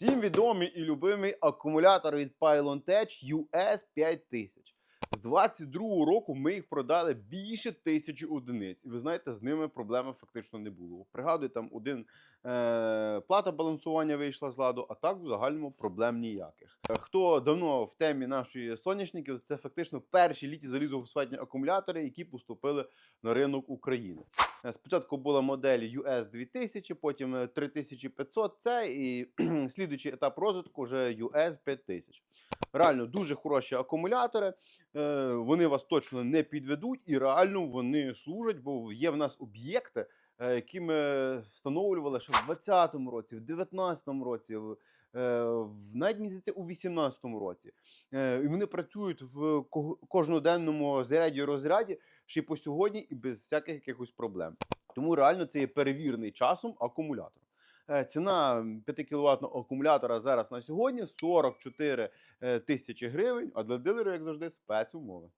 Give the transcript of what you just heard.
Всім відомий і любимі акумулятор від Pylon-Tech US 5000. З 22-го року ми їх продали більше тисячі одиниць. І ви знаєте, з ними проблеми фактично не було. Пригадую, там один е, плата балансування вийшла з ладу, а так в загальному проблем ніяких. Е, Хто давно в темі нашої соняшників, це фактично перші літі залізофосфатні акумулятори, які поступили на ринок України. Е, Спочатку була модель US 2000, потім е, 3500 це і слідуючий етап розвитку вже US 5000. Реально дуже хороші акумулятори. е, Вони вас точно не підведуть і реально вони служать, бо є в нас об'єкти, е, які ми встановлювали ще в 2020 році, в 2019 році, е, навіть здається, у 2018 році. І вони працюють в кожноденному заряді розряді ще й по сьогодні і без всяких якихось проблем. Тому реально це є перевірений часом акумулятор. Е, Ціна 5 кВт акумулятора зараз на сьогодні 44 е, тисячі гривень, а для дилерів, як завжди, спецумови.